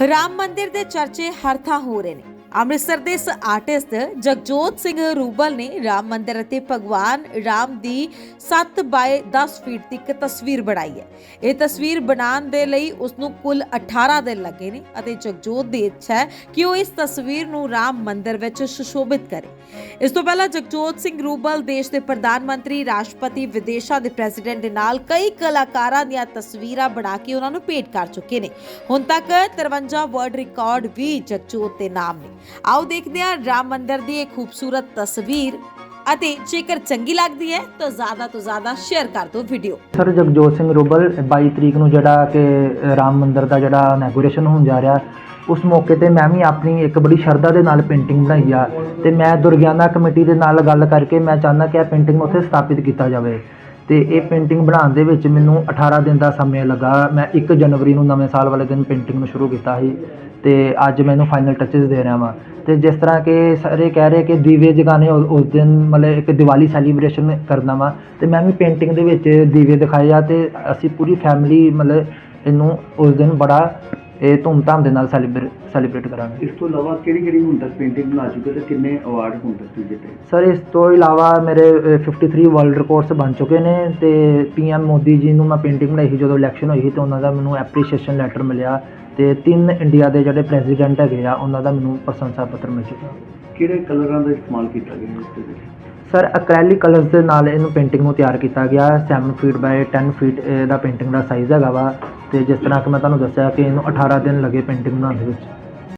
ਰਾਮ ਮੰਦਿਰ ਦੇ ਚਰਚੇ ਹਰ ਥਾਂ ਹੋ ਰਹੇ ਨੇ। ਅੰਮ੍ਰਿਤਸਰ ਦੇ ਇਸ ਆਰਟਿਸਟ ਜਗਜੋਤ ਸਿੰਘ ਰੂਬਲ ਨੇ ਰਾਮ ਮੰਦਿਰ ਅਤੇ ਭਗਵਾਨ ਰਾਮ ਦੀ 7 ਬਾਏ 10 ਫੀਟ ਦੀ ਇੱਕ ਤਸਵੀਰ ਬਣਾਈ ਹੈ। ਇਹ ਤਸਵੀਰ ਬਣਾਉਣ ਦੇ ਲਈ ਉਸ ਨੂੰ ਕੁੱਲ 18 ਦਿਨ ਲੱਗੇ ਨੇ ਅਤੇ ਜਗਜੋਤ ਦੀ ਇੱਛਾ ਹੈ ਕਿ ਉਹ ਇਸ ਤਸਵੀਰ ਨੂੰ ਰਾਮ ਮੰਦਿਰ ਵਿੱਚ ਸੁਸ਼ੋਭਿਤ ਕਰੇ। ਇਸ ਤੋਂ ਪਹਿਲਾਂ ਜਗਜੋਤ ਸਿੰਘ ਰੂਬਲ ਦੇਸ਼ ਦੇ ਪ੍ਰਧਾਨ ਮੰਤਰੀ, ਰਾਸ਼ਟਰਪਤੀ, ਵਿਦੇਸ਼ਾਂ ਦੇ ਪ੍ਰੈਜ਼ੀਡੈਂਟ ਦੇ ਨਾਲ ਕਈ ਕਲਾਕਾਰਾਂ ਦੀਆਂ ਤਸਵੀਰਾਂ ਬਣਾ ਕੇ ਉਹਨਾਂ ਨੂੰ ਭੇਟ ਕਰ ਚੁੱਕੇ ਨੇ। ਹੁਣ ਤੱਕ 53 ਵਰਲਡ ਰਿਕਾਰਡ ਵੀ ਜਗਜੋਤ ਦੇ ਨਾਮ ਨੇ। ਆਓ ਦੇਖਦੇ ਹਾਂ ਰਾਮ ਮੰਦਿਰ ਦੀ ਇਹ ਖੂਬਸੂਰਤ ਤਸਵੀਰ ਅਤੇ ਜੇਕਰ ਚੰਗੀ ਲੱਗਦੀ ਹੈ ਤਾਂ ਜ਼ਿਆਦਾ ਤੋਂ ਜ਼ਿਆਦਾ ਸ਼ੇਅਰ ਕਰ ਦਿਓ ਵੀਡੀਓ ਸਰ, ਜਗਜੋਤ ਸਿੰਘ ਰੂਬਲ 22 ਤਰੀਕ ਨੂੰ ਜਿਹੜਾ ਕਿ ਰਾਮ ਮੰਦਿਰ ਦਾ ਜਿਹੜਾ ਇਨੈਗੋਰੇਸ਼ਨ ਹੋਣ ਜਾ ਰਿਹਾ, ਉਸ ਮੌਕੇ ਤੇ ਮੈਂ ਵੀ ਆਪਣੀ ਇੱਕ ਬੜੀ ਸ਼ਰਧਾ ਦੇ ਨਾਲ ਪੇਂਟਿੰਗ ਬਣਾਈ ਆ ਤੇ ਮੈਂ ਦੁਰਗਿਆਨਾ ਕਮੇਟੀ ਦੇ ਨਾਲ ਗੱਲ ਕਰਕੇ ਮੈਂ ਚਾਹੁੰਦਾ ਕਿ ਇਹ ਪੇਂਟਿੰਗ ਉੱਥੇ ਸਥਾਪਿਤ ਕੀਤਾ ਜਾਵੇ। ਅਤੇ ਇਹ ਪੇਂਟਿੰਗ ਬਣਾਉਣ ਦੇ ਵਿੱਚ ਮੈਨੂੰ 18 ਦਿਨ ਦਾ ਸਮਾਂ ਲੱਗਾ। ਮੈਂ ਇੱਕ ਜਨਵਰੀ ਨੂੰ ਨਵੇਂ ਸਾਲ ਵਾਲੇ ਦਿਨ ਪੇਂਟਿੰਗ ਨੂੰ ਸ਼ੁਰੂ ਕੀਤਾ ਸੀ ਅਤੇ ਅੱਜ ਮੈਨੂੰ ਫਾਈਨਲ ਟੱਚਿਸ ਦੇ ਰਿਹਾ ਵਾਂ। ਅਤੇ ਜਿਸ ਤਰ੍ਹਾਂ ਕਿ ਸਾਰੇ ਕਹਿ ਰਹੇ ਕਿ ਦੀਵੇ ਜਗਾਉਣੇ ਉਸ ਉਸ ਦਿਨ ਮਤਲਬ ਇੱਕ ਦੀਵਾਲੀ ਸੈਲੀਬ੍ਰੇਸ਼ਨ ਕਰਨਾ ਵਾ। ਅਤੇ ਮੈਂ ਵੀ ਪੇਂਟਿੰਗ ਦੇ ਵਿੱਚ ਦੀਵੇ ਦਿਖਾਏ ਆ ਅਤੇ ਅਸੀਂ ਪੂਰੀ ਫੈਮਿਲੀ ਮਤਲਬ ਇਹਨੂੰ ਉਸ ਦਿਨ ਬੜਾ ਇਹ ਧੂਮਧਾਮ ਦੇ ਨਾਲ ਸੈਲੀਬ੍ਰੇਟ ਸੈਲੀਬ੍ਰੇਟ ਕਰਾਂਗੇ। ਇਸ ਤੋਂ ਇਲਾਵਾ ਕਿਹੜੀ ਕਿਹੜੀ ਹੁਣ ਤੱਕ ਪੇਂਟਿੰਗ ਬਣਾ ਚੁੱਕੇ ਤੇ ਕਿੰਨੇ ਅਵਾਰਡ ਹੁਣ ਤੱਕ ਤੁਸੀਂ ਜਿੱਤੇ? ਸਰ ਇਸ ਤੋਂ ਇਲਾਵਾ ਮੇਰੇ ਅ, 53 ਵਰਲਡ ਰਿਕਾਰਡਸ ਬਣ ਚੁੱਕੇ ਨੇ ਤੇ ਪੀਐਮ ਮੋਦੀ ਜੀ ਨੂੰ ਮੈਂ ਪੇਂਟਿੰਗ ਬਣਾਈ ਸੀ ਜਦੋਂ ਇਲੈਕਸ਼ਨ ਹੋਈ ਸੀ ਤੇ ਉਹਨਾਂ ਦਾ ਮੈਨੂੰ ਐਪਰੀਸ਼ੀਏਸ਼ਨ ਲੈਟਰ ਮਿਲਿਆ ਤੇ ਤਿੰਨ ਇੰਡੀਆ ਦੇ ਜਿਹੜੇ ਪ੍ਰੈਜ਼ੀਡੈਂਟ ਹੈਗੇ ਆ ਉਹਨਾਂ ਦਾ ਮੈਨੂੰ ਪ੍ਰਸ਼ੰਸਾ ਪੱਤਰ ਮਿਲ ਚੁੱਕਾ। ਕਿਹੜੇ ਕਲਰਾਂ ਦਾ ਇਸਤੇਮਾਲ ਕੀਤਾ ਗਿਆ ਇਸ ਦੇ ਵਿੱਚ? ਸਰ ਐਕ੍ਰੈਲਿਕ ਕਲਰਸ ਦੇ ਨਾਲ ਇਹਨੂੰ ਪੇਂਟਿੰਗ ਨੂੰ ਤਿਆਰ ਕੀਤਾ ਗਿਆ। 7 ਫੀਟ ਬਾਈ 10 ਫੀਟ ਦਾ ਪੇਂਟਿੰਗ ਦਾ ਸਾਈਜ਼ ਹੈਗਾ ਵਾ। ਅਤੇ ਜਿਸ ਤਰ੍ਹਾਂ ਕਿ ਮੈਂ ਤੁਹਾਨੂੰ ਦੱਸਿਆ ਕਿ ਇਹਨੂੰ 18 ਦਿਨ ਲੱਗੇ ਪੇਂਟਿੰਗ ਬਣਾਉਣ ਦੇ ਵਿੱਚ।